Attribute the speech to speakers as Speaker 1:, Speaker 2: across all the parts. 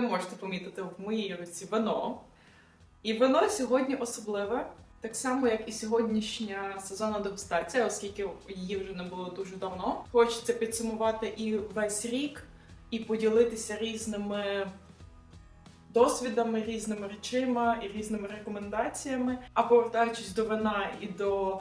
Speaker 1: ви можете помітити в моїй руці вино. І вино сьогодні особливе, так само, як і сьогоднішня сезонна дегустація, оскільки її вже не було дуже давно. Хочеться підсумувати і весь рік, і поділитися різними досвідами, різними речима і різними рекомендаціями. А повертаючись до вина і до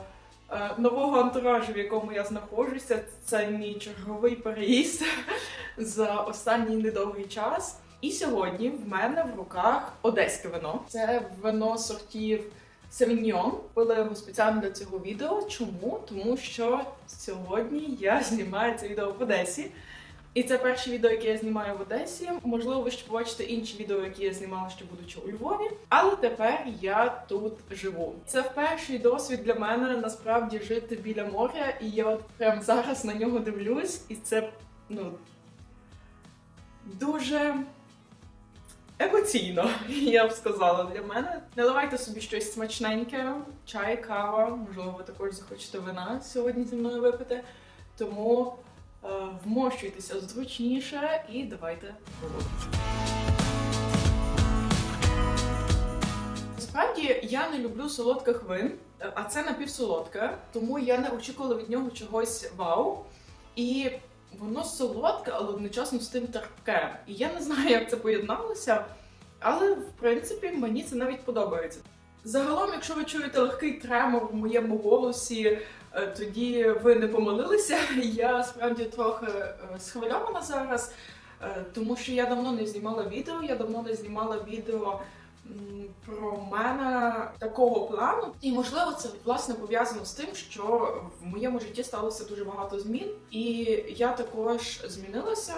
Speaker 1: е, нового антуражу, в якому я знаходжуся, це мій черговий переїзд за останній недовгий час. І сьогодні в мене в руках одеське вино. Це вино сортів Савіньйон. Пила його спеціально для цього відео. Чому? Тому що сьогодні я знімаю це відео в Одесі. І це перше відео, яке я знімаю в Одесі. Можливо, ви ще побачите інші відео, які я знімала ще будучи у Львові. Але тепер я тут живу. Це перший досвід для мене насправді жити біля моря, і я от прямо зараз на нього дивлюсь, і це ну дуже емоційно, я б сказала для мене. Наливайте собі щось смачненьке, чай, кава. Можливо, ви також захочете вина сьогодні зі мною випити. Тому е, вмощуйтеся зручніше і давайте пробувати. Насправді я не люблю солодких вин, а це напівсолодке, тому я не очікувала від нього чогось вау. І воно солодке, але одночасно з тим терпке. І я не знаю, як це поєдналося, але в принципі мені це навіть подобається. Загалом, якщо ви чуєте легкий тремор в моєму голосі, е, тоді ви не помилилися. Я справді трохи е, схвильована зараз, е, тому що я давно не знімала відео, я давно не знімала відео про мене такого плану. І можливо, це власне пов'язано з тим, що в моєму житті сталося дуже багато змін, і я також змінилася.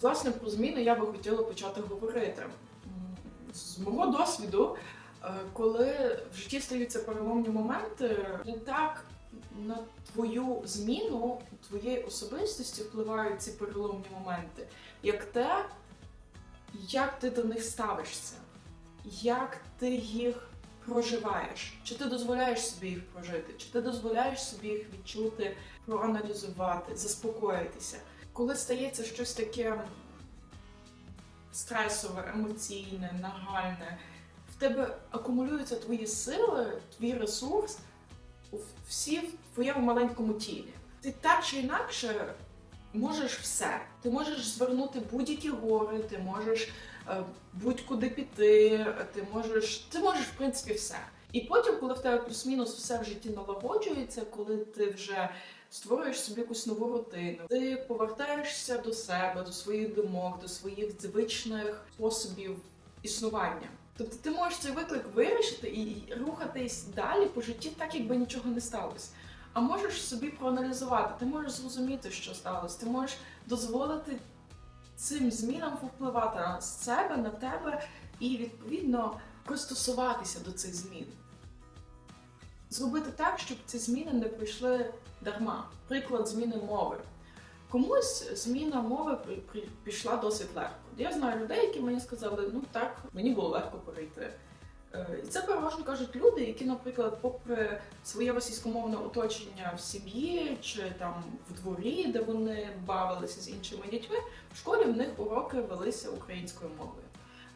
Speaker 1: Власне, про зміни я би хотіла почати говорити. З мого досвіду, е, коли в житті стаються переломні моменти, не так на твою зміну твоєї особистості впливають ці переломні моменти, як те, як ти до них ставишся, як ти їх проживаєш, чи ти дозволяєш собі їх прожити, чи ти дозволяєш собі їх відчути, проаналізувати, заспокоїтися. Коли стається щось таке стресове, емоційне, нагальне, в тебе акумулюються твої сили, твій ресурс всі в твоєму маленькому тілі. Ти так чи інакше можеш все. Ти можеш звернути будь-які гори, ти можеш будь-куди піти, ти можеш, ти можеш в принципі все. І потім, коли в тебе плюс-мінус все в житті налагоджується, коли ти вже створюєш собі якусь нову рутину, ти повертаєшся до себе, до своїх думок, до своїх звичних способів існування. Тобто ти можеш цей виклик вирішити і рухатись далі по житті, так якби нічого не сталося. А можеш собі проаналізувати, ти можеш зрозуміти, що сталося, ти можеш дозволити цим змінам впливати на себе, на тебе і відповідно пристосуватися до цих змін. Зробити так, щоб ці зміни не прийшли дарма. Приклад зміни мови. Комусь зміна мови пішла досить легко. Я знаю людей, які мені сказали, ну так, мені було легко перейти. Е, І це переважно кажуть люди, які, наприклад, попри своє російськомовне оточення в сім'ї чи там в дворі, де вони бавилися з іншими дітьми, в школі в них уроки велися українською мовою.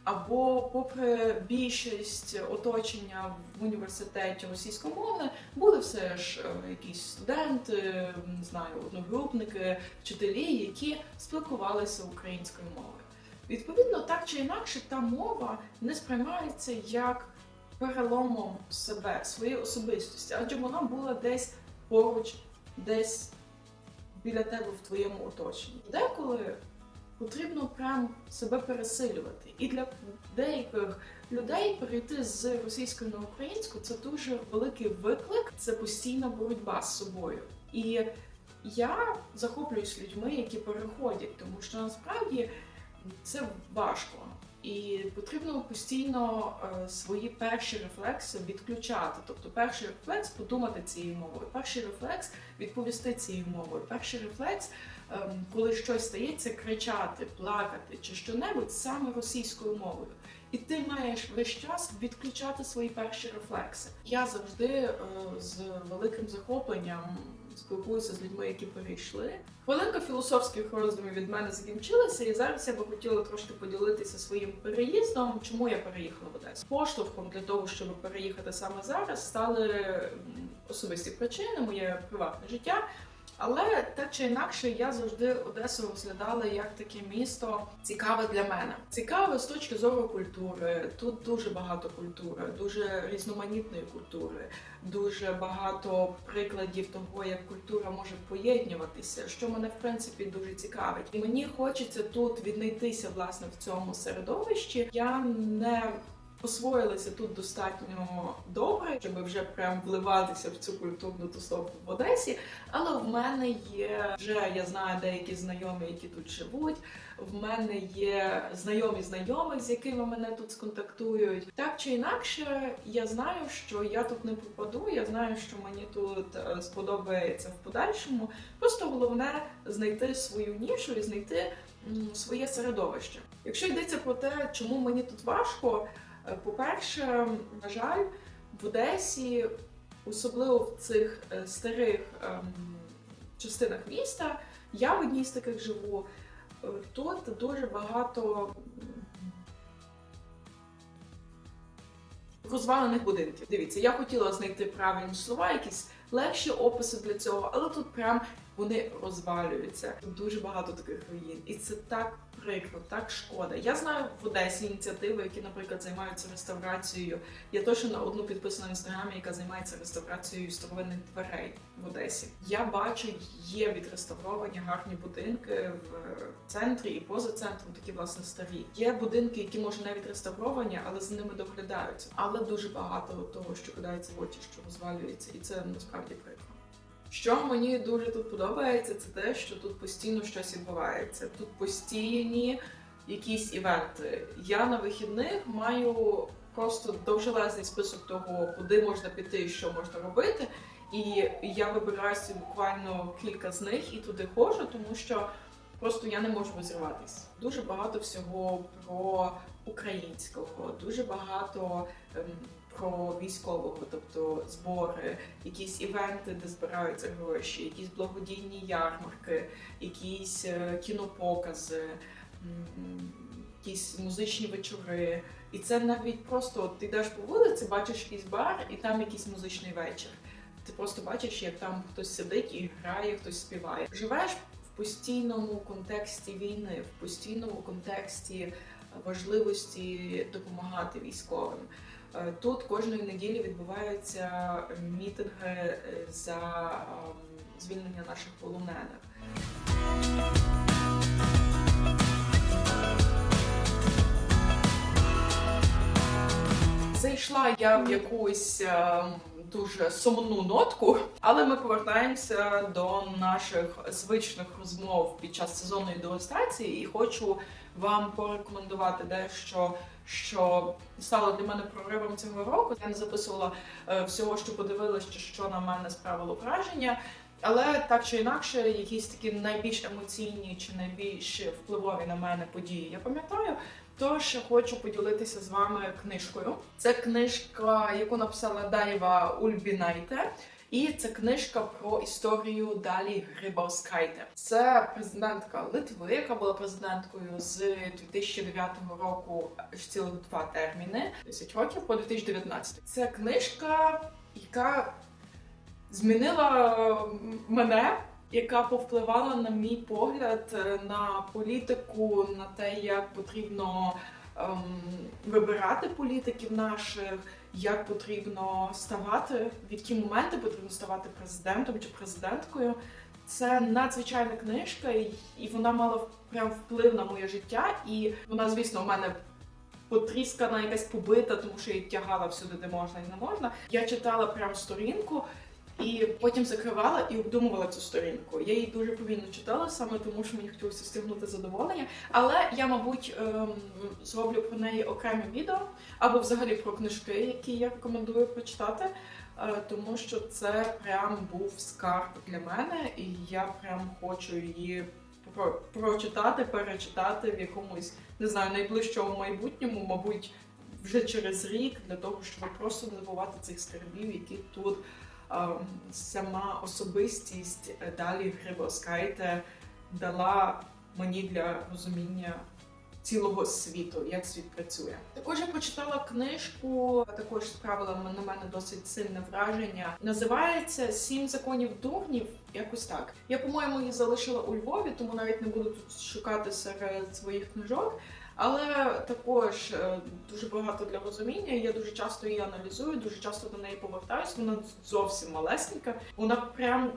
Speaker 1: Або, попри більшість оточення в університеті російськомовне, були все ж е, якісь студенти, не знаю, одногрупники, вчителі, які спілкувалися українською мовою. Відповідно, так чи інакше, та мова не сприймається як переломом себе, своєї особистості, адже вона була десь поруч, десь біля тебе в твоєму оточенні. Деколи потрібно прям себе пересилювати. І для деяких людей перейти з російської на українську це дуже великий виклик, це постійна боротьба з собою. І я захоплююсь людьми, які переходять, тому що насправді це важко. І потрібно постійно е, свої перші рефлекси відключати. Тобто, перший рефлекс подумати цією мовою, перший рефлекс відповісти цією мовою, перший рефлекс, ем, коли щось стається, кричати, плакати чи що-небудь саме російською мовою. І ти маєш весь час відключати свої перші рефлекси. Я завжди е, з великим захопленням спілкуюся з людьми, які перейшли. Хвилинка філософських роздумів від мене закінчилася, і зараз я би хотіла трошки поділитися своїм переїздом. Чому я переїхала в Одесу? Поштовхом для того, щоб переїхати саме зараз, стали особисті причини, моє приватне життя. Але так чи інакше, я завжди Одесу розглядала як таке місто цікаве для мене. Цікаве з точки зору культури. Тут дуже багато культури, дуже різноманітної культури, дуже багато прикладів того, як культура може поєднуватися, що мене в принципі дуже цікавить. І мені хочеться тут віднайтися власне в цьому середовищі. Я не освоїлися тут достатньо добре, щоб вже прям вливатися в цю культурну тусовку в Одесі. Але в мене є вже я знаю деякі знайомі, які тут живуть. В мене є знайомі знайомих, з якими мене тут сконтактують. Так чи інакше, я знаю, що я тут не пропаду. Я знаю, що мені тут е, сподобається в подальшому. Просто головне знайти свою нішу і знайти своє середовище. Якщо йдеться про те, чому мені тут важко. Е, По-перше, на жаль, в Одесі, особливо в цих е, старих ем, частинах міста, я в одній з таких живу. е, Тут дуже багато розвалених будинків. Дивіться, я хотіла знайти правильні слова, якісь легші описи для цього, але тут прям вони розвалюються. Дуже багато таких руїн, і це так прикро, так шкода. Я знаю в Одесі ініціативи, які, наприклад, займаються реставрацією. Я точно одну підписана в інстаграмі, яка займається реставрацією старовинних дверей в Одесі. Я бачу, є відреставровані гарні будинки в центрі і поза центром, такі власне старі. Є будинки, які може навіть реставровані, але за ними доглядаються. Але дуже багато того, що кидається в очі, що розвалюється, і це насправді прикро. Що мені дуже тут подобається, це те, що тут постійно щось відбувається. Тут постійні якісь івенти. Я на вихідних маю просто довжелезний список того, куди можна піти і що можна робити. І я вибираю собі буквально кілька з них і туди ходжу, тому що просто я не можу розірватися. Дуже багато всього про українського, дуже багато ем, про військового, тобто збори, якісь івенти, де збираються гроші, якісь благодійні ярмарки, якісь е, кінопокази, якісь музичні вечори. І це навіть просто ти йдеш по вулиці, бачиш якийсь бар, і там якийсь музичний вечір. Ти просто бачиш, як там хтось сидить і грає, хтось співає. Живеш в постійному контексті війни, в постійному контексті важливості допомагати військовим. Е, Тут кожної неділі відбуваються мітинги е, за ем, звільнення наших полонених. Зайшла я в якусь ем, дуже сумну нотку, але ми повертаємося до наших звичних розмов під час сезонної дегустації і хочу вам порекомендувати дещо, що стало для мене проривом цього року. Я не записувала е, всього, що подивилася, що на мене справило враження. Але так чи інакше, якісь такі найбільш емоційні чи найбільш впливові на мене події я пам'ятаю. Тож хочу поділитися з вами книжкою. Це книжка, яку написала Дайва Ульбінайте. І це книжка про історію Далі Грибовскайте. Це президентка Литви, яка була президенткою з 2009 року цілих два терміни, 10 років по 2019. Це книжка, яка змінила мене, яка повпливала на мій погляд е, на політику, на те, як потрібно ем, вибирати політиків наших, як потрібно ставати, в які моменти потрібно ставати президентом чи президенткою. Це надзвичайна книжка, і- вона мала прям вплив на моє життя. І вона, звісно, у мене потріскана, якась побита, тому що її тягала всюди, де можна і не можна. Я читала прям сторінку. І потім закривала і обдумувала цю сторінку. Я її дуже повільно читала, саме тому що мені хотілося стягнути задоволення. Але я, мабуть, ем, зроблю про неї окреме відео або взагалі про книжки, які я рекомендую прочитати. е, Тому що це прям був скарб для мене, і я прям хочу її про- прочитати, перечитати в якомусь не знаю найближчому майбутньому, мабуть, вже через рік, для того, щоб просто не забувати цих скарбів, які тут сама особистість е, Далі Грибоскайте дала мені для розуміння цілого світу, як світ працює. Також я прочитала книжку, також справила на мене досить сильне враження. Називається Сім законів дурнів. Якось так. Я, по-моєму, її залишила у Львові, тому навіть не буду тут шукати серед своїх книжок. Але також е, дуже багато для розуміння. Я дуже часто її аналізую, дуже часто до неї повертаюся. Вона зовсім малесенька. Вона прям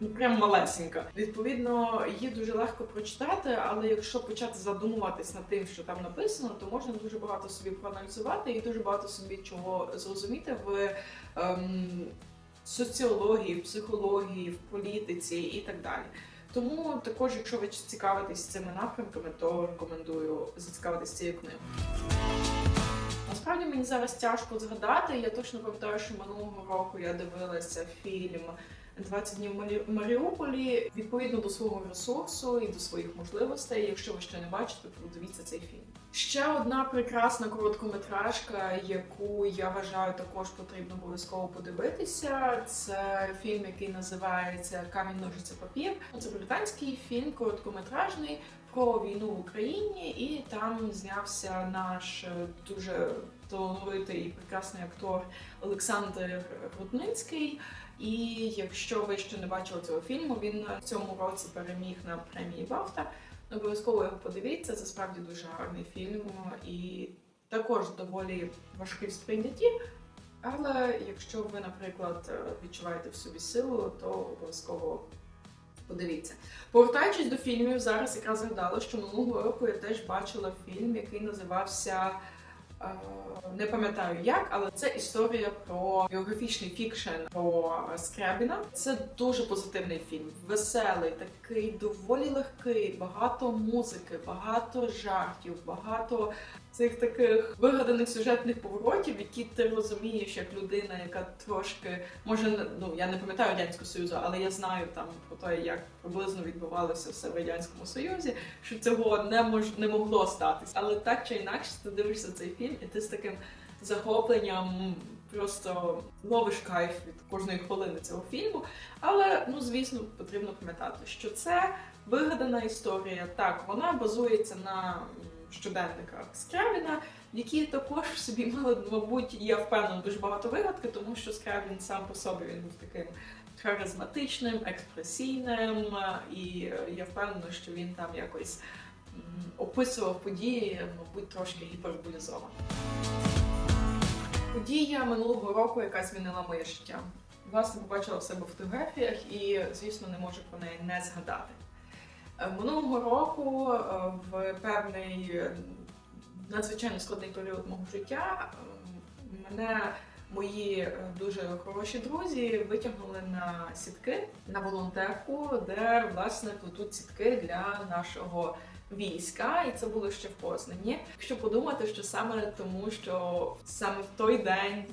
Speaker 1: ну прям малесенька. Відповідно, її дуже легко прочитати, але якщо почати задумуватись над тим, що там написано, то можна дуже багато собі проаналізувати і дуже багато собі чого зрозуміти в ем, соціології, психології, в політиці і так далі. Тому також, якщо ви цікавитесь цими напрямками, то рекомендую зацікавитись цією книгою. Насправді мені зараз тяжко згадати. Я точно пам'ятаю, що минулого року я дивилася фільм 20 днів в Марі- Маріуполі відповідно до свого ресурсу і до своїх можливостей. Якщо ви ще не бачите, подивіться цей фільм. Ще одна прекрасна короткометражка, яку я вважаю також потрібно обов'язково подивитися. Це фільм, який називається Камінь ножиця папір. Це британський фільм, короткометражний про війну в Україні, і там знявся наш е, дуже талановитий і прекрасний актор Олександр Рудницький. І якщо ви ще не бачили цього фільму, він в цьому році переміг на премії Бафта. Обов'язково його подивіться. Це справді дуже гарний фільм і також доволі важкий в сприйнятті. Але якщо ви, наприклад, відчуваєте в собі силу, то обов'язково подивіться. Повертаючись до фільмів, зараз якраз згадала, що минулого року я теж бачила фільм, який називався. Е, Не пам'ятаю як, але це історія про біографічний фікшн про Скрябіна. Це дуже позитивний фільм, веселий, такий доволі легкий, багато музики, багато жартів, багато цих таких вигаданих сюжетних поворотів, які ти розумієш як людина, яка трошки може ну я не пам'ятаю радянського союзу, але я знаю там про те, як приблизно відбувалося все в радянському союзі, що цього не мож не могло статись. Але так чи інакше, ти дивишся цей фільм, і ти з таким захопленням просто ловиш кайф від кожної хвилини цього фільму. Але ну звісно, потрібно пам'ятати, що це вигадана історія. Так, вона базується на щоденниках Скрябіна, які також собі мали, мабуть, я впевнена, дуже багато вигадки, тому що Скрябін сам по собі він був таким харизматичним, експресійним, і я впевнена, що він там якось описував події, мабуть, трошки гіперболізовано. Подія минулого року, яка змінила моє життя. Власне, побачила в себе в фотографіях і, звісно, не можу про неї не згадати. Е, Минулого року, е, в певний е, надзвичайно складний період мого життя, е, мене мої дуже хороші друзі витягнули на сітки на волонтерку, де власне плетуть сітки для нашого війська, і це було ще в Познані. Якщо подумати, що саме тому, що саме в той день.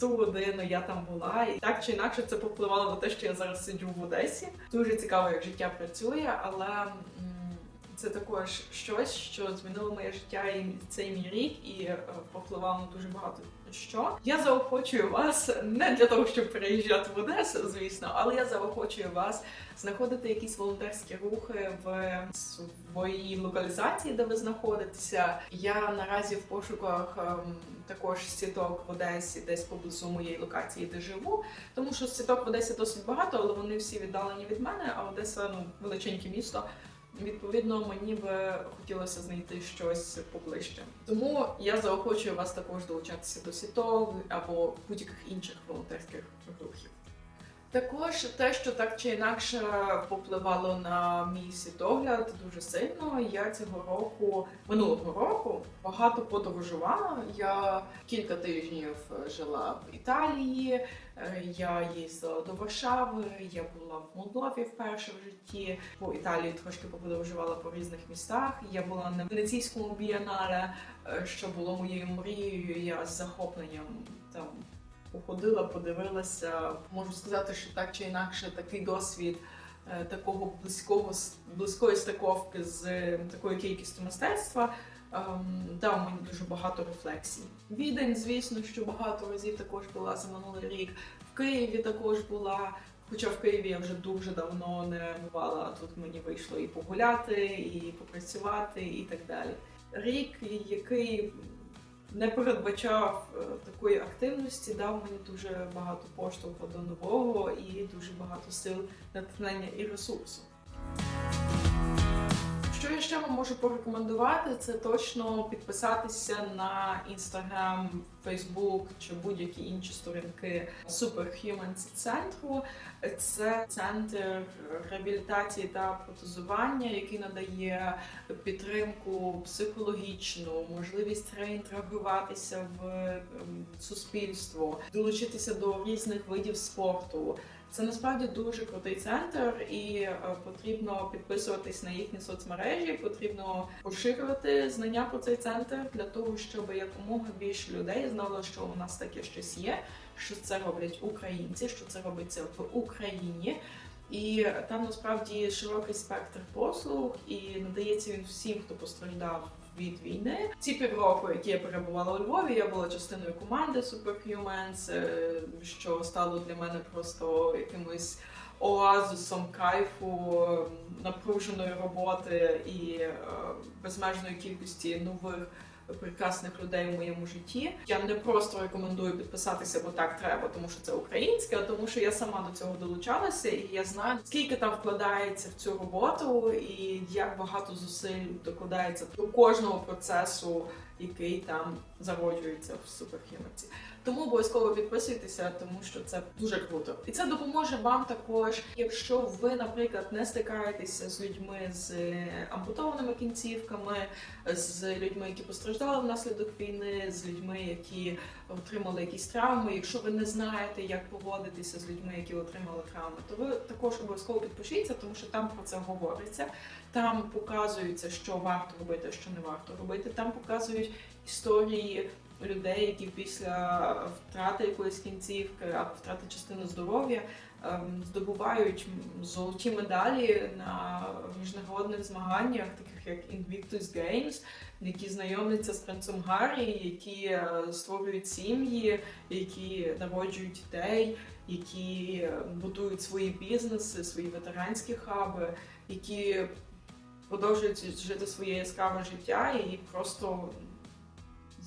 Speaker 1: Ту годину я там була, і так чи інакше це повпливало на те, що я зараз сиджу в Одесі. Дуже цікаво, як життя працює, але це також щось, що змінило моє життя і цей мій рік, і е, повпливало на дуже багато що. Я заохочую вас не для того, щоб переїжджати в Одесу, звісно, але я заохочую вас знаходити якісь волонтерські рухи в своїй локалізації, де ви знаходитеся. Я наразі в пошуках ем, також сіток в Одесі, десь поблизу моєї локації, де живу. Тому що сіток в Одесі досить багато, але вони всі віддалені від мене. А Одеса ну величеньке місто. Відповідно, мені би хотілося знайти щось поближче. Тому я заохочую вас також долучатися до сіток або будь-яких інших волонтерських рухів. Також те, що так чи інакше попливало на мій світогляд дуже сильно. Я цього року, минулого року, багато подорожувала. Я кілька тижнів жила в Італії, я їздила до Варшави, я була в Молдові вперше в житті. По Італії трошки подорожувала по різних містах. Я була на венеційському бієнале, е, що було моєю мрією. Я з захопленням там походила, подивилася. Можу сказати, що так чи інакше такий досвід е, такого близького близької стиковки з е, такою кількістю мистецтва ем, дав мені дуже багато рефлексій. Відень, звісно, що багато разів також була за минулий рік. В Києві також була. Хоча в Києві я вже дуже давно не бувала, тут мені вийшло і погуляти, і попрацювати, і так далі. Рік, який не передбачав е, такої активності, дав мені дуже багато поштовху до нового і дуже багато сил, натхнення і ресурсу. Що я ще вам можу порекомендувати, це точно підписатися на Instagram, Facebook чи будь-які інші сторінки Superhumans центру. Це центр реабілітації та протезування, який надає підтримку психологічну, можливість реінтегруватися в ем, суспільство, долучитися до різних видів спорту. Це насправді дуже крутий центр, і е, потрібно підписуватись на їхні соцмережі. Потрібно поширювати знання про цей центр для того, щоб якомога більше людей знало, що у нас таке щось є, що це роблять українці, що це робиться в Україні. І там насправді широкий спектр послуг, і надається він всім, хто постраждав від війни. Ці півроку, які я перебувала у Львові, я була частиною команди Superhumans, е, що стало для мене просто якимось оазусом кайфу, напруженої роботи і е, безмежної кількості нових. Прекрасних людей в моєму житті. Я не просто рекомендую підписатися, бо так треба, тому що це українське, а тому що я сама до цього долучалася, і я знаю, скільки там вкладається в цю роботу, і як багато зусиль докладається до кожного процесу, який там зароджується в суперхімерці. Тому обов'язково підписуйтеся, тому що це дуже круто. І це допоможе вам також, якщо ви, наприклад, не стикаєтеся з людьми з е, ампутованими кінцівками, з людьми, які постраждали внаслідок війни, з людьми, які отримали якісь травми. Якщо ви не знаєте, як поводитися з людьми, які отримали травми, то ви також обов'язково підпишіться, тому що там про це говориться. Там показується, що варто робити, що не варто робити. Там показують історії людей, які після втрати якоїсь кінцівки або втрати частини здоров'я ем, здобувають золоті медалі на міжнародних змаганнях, таких як Invictus Games, які знайомляться з принцем Гаррі, які е, створюють сім'ї, які народжують дітей, які е, будують свої бізнеси, свої ветеранські хаби, які продовжують жити своє яскраве життя і просто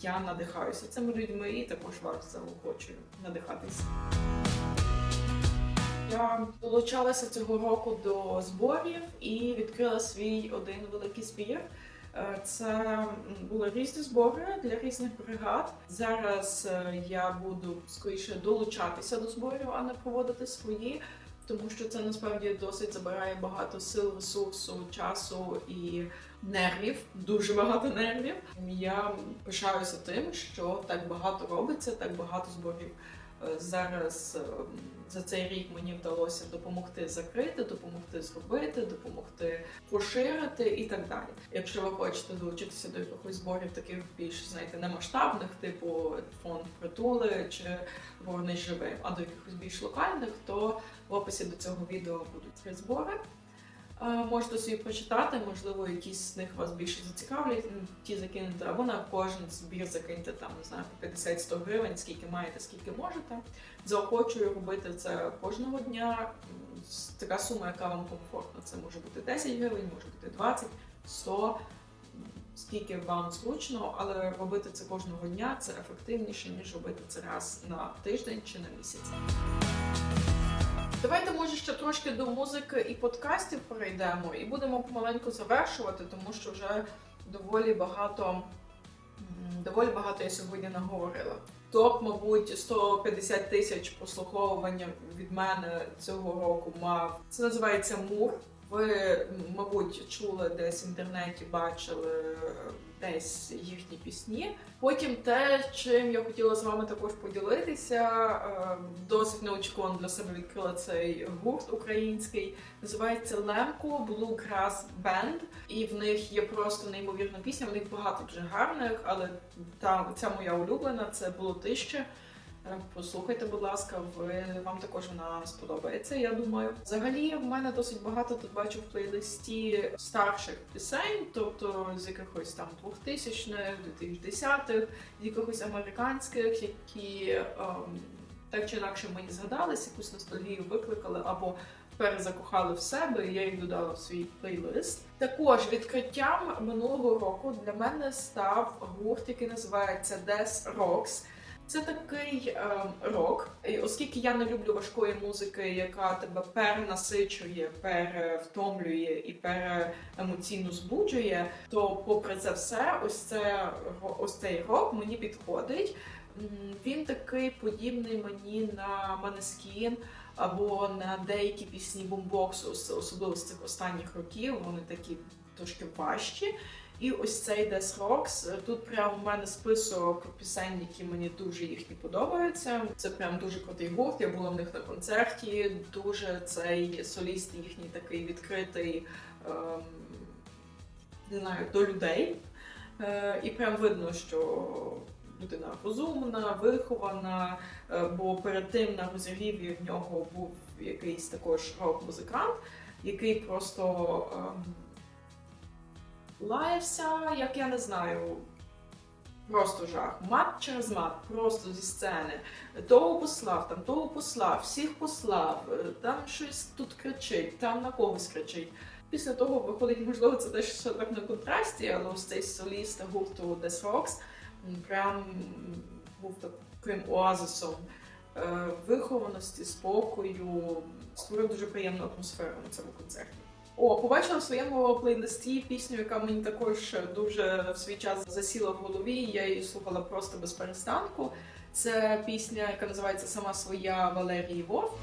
Speaker 1: я надихаюся цими людьми і також вас заохочую надихатися. Я долучалася цього року до зборів і відкрила свій один великий збір. Е, Це були різні збори для різних бригад. Зараз е, я буду скоріше долучатися до зборів, а не проводити свої, тому що це насправді досить забирає багато сил, ресурсу, часу і нервів, дуже багато нервів. Я пишаюся тим, що так багато робиться, так багато зборів. Зараз е, за цей рік мені вдалося допомогти закрити, допомогти зробити, допомогти поширити і так далі. Якщо ви хочете долучитися до якихось зборів, таких більш знаєте, немасштабних, типу фонд притули чи Горний живим, а до якихось більш локальних, то в описі до цього відео будуть три збори. Е, Можете собі прочитати, можливо, якісь з них вас більше зацікавлять, ті закинути, або на кожен збір закиньте там, не знаю, по 50-100 гривень, скільки маєте, скільки можете. Заохочую робити це кожного дня. Така сума, яка вам комфортна. Це може бути 10 гривень, може бути 20, 100, скільки вам зручно, але робити це кожного дня це ефективніше, ніж робити це раз на тиждень чи на місяць. Давайте, може, ще трошки до музики і подкастів перейдемо, і будемо помаленьку завершувати, тому що вже доволі багато, доволі багато я сьогодні наговорила. Топ, мабуть, 150 тисяч прослуховування від мене цього року мав. Це називається Мур. Ви, мабуть, чули десь в інтернеті, бачили десь їхні пісні. Потім те, чим я хотіла з вами також поділитися, е, досить неочікувано для себе відкрила цей гурт український. Називається Лемко Bluegrass Band. І в них є просто неймовірна пісня. В них багато дуже гарних, але та ця моя улюблена це було тище. Послухайте, будь ласка, ви вам також вона сподобається. Я думаю. Взагалі, в мене досить багато тут бачу в плейлисті старших пісень, тобто з якихось там 2000-х, 2010-х, з якихось американських, які ем, так чи інакше мені згадались, якусь ностальгію викликали або перезакохали в себе, і я їх додала в свій плейлист. Також відкриттям минулого року для мене став гурт, який називається Death Rocks. Це такий е, рок, і оскільки я не люблю важкої музики, яка тебе перенасичує, перевтомлює і переемоційно збуджує, то попри це все, ось це ось цей рок мені підходить. Він такий подібний мені на Maneskin або на деякі пісні бумбоксу, ос- особливо з цих останніх років. Вони такі трошки важчі. І ось цей Death Rocks. Тут прямо в мене список пісень, які мені дуже їхні подобаються. Це прям дуже крутий гурт. Я була в них на концерті. Дуже цей соліст їхній такий відкритий, ем, не знаю, до людей. Е, і прям видно, що людина розумна, вихована, е, бо перед тим на розігріві в нього був якийсь також рок-музикант, який просто. ем, лаявся, як я не знаю. Просто жах. Мат через мат, просто зі сцени. Того послав, там того послав, всіх послав, е, там щось тут кричить, там на когось кричить. Після того виходить, можливо, це теж ще так на контрасті, але ось цей соліст гурту Death Rocks прям був таким оазисом е, вихованості, спокою, створив дуже приємну атмосферу на цьому концерті. О, побачила в своєму плейлисті пісню, яка мені також дуже в свій час засіла в голові. і Я її слухала просто без перестанку. Це пісня, яка називається Сама своя Валерії Вов.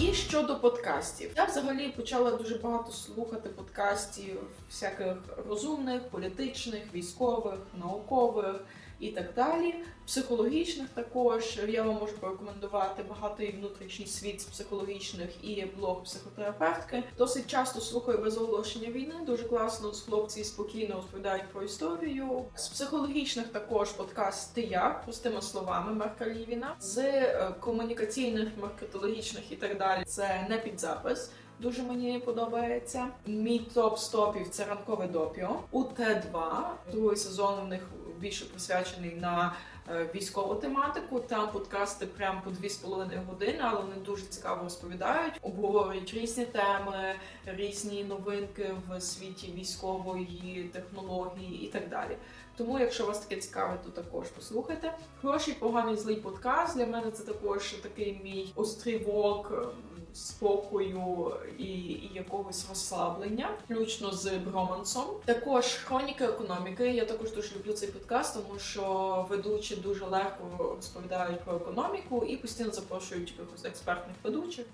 Speaker 1: І щодо подкастів, я взагалі почала дуже багато слухати подкастів всяких розумних, політичних, військових, наукових і так далі. Психологічних також я вам можу порекомендувати багато і внутрішній світ з психологічних і блог психотерапевтки. Досить часто слухаю без оголошення війни. Дуже класно з хлопці спокійно розповідають про історію. З психологічних також подкаст «Ти як простими словами Марка Лівіна. З е, комунікаційних, маркетологічних і так далі. Це не під запис. Дуже мені подобається. Мій топ стопів це ранкове допіо. У Т2 другий сезон у них більше присвячений на е, військову тематику. Там подкасти прям по 2,5 години, але вони дуже цікаво розповідають, обговорюють різні теми, різні новинки в світі військової технології і так далі. Тому, якщо вас таке цікаве, то також послухайте. Хороший, поганий, злий подкаст. Для мене це також такий мій острівок ем, спокою і, і якогось розслаблення, включно з Бромансом. Також хроніка економіки. Я також дуже люблю цей подкаст, тому що ведучі дуже легко розповідають про економіку і постійно запрошують якихось експертних ведучих.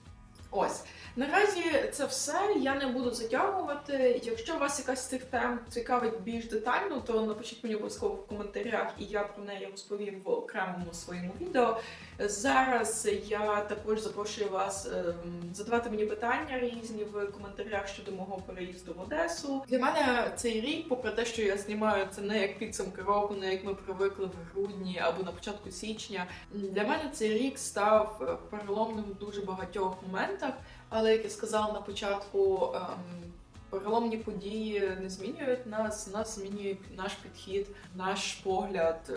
Speaker 1: Ось наразі це все. Я не буду затягувати. Якщо вас якась з цих тем цікавить більш детально, то напишіть мені обов'язково в коментарях, і я про неї розповім в окремому своєму відео. Зараз я також запрошую вас ем, задавати мені питання різні в коментарях щодо мого переїзду в Одесу. Для мене цей рік, попри те, що я знімаю це не як підсумки року, не як ми привикли в грудні або на початку січня. Для мене цей рік став е, переломним в дуже багатьох моментах. Але як я сказала на початку, ем, переломні події не змінюють нас, нас змінює наш підхід, наш погляд,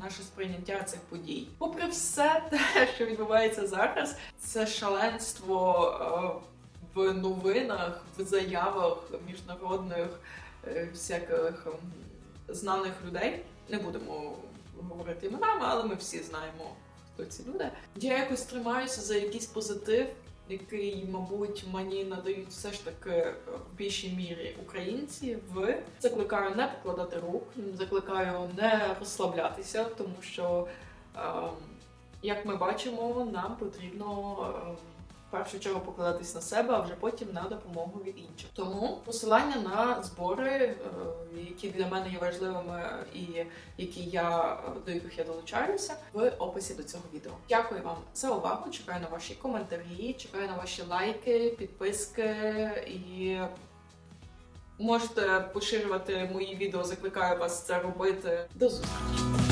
Speaker 1: наше сприйняття цих подій. Попри все те, що відбувається зараз, це шаленство е, в новинах, в заявах міжнародних е, всяких ем, знаних людей. Не будемо говорити іменами, але ми всі знаємо, хто ці люди. Я якось тримаюся за якийсь позитив який, мабуть, мені надають все ж таки в більшій мірі українці. В закликаю не покладати рук, закликаю не розслаблятися, тому що, ем, як ми бачимо, нам потрібно. Першу чергу покладатись на себе, а вже потім на допомогу від інших. Тому посилання на збори, е, які для мене є важливими і які я до яких я долучаюся, в описі до цього відео. Дякую вам за увагу. Чекаю на ваші коментарі, чекаю на ваші лайки, підписки і. Можете поширювати мої відео, закликаю вас це робити. До зустрічі!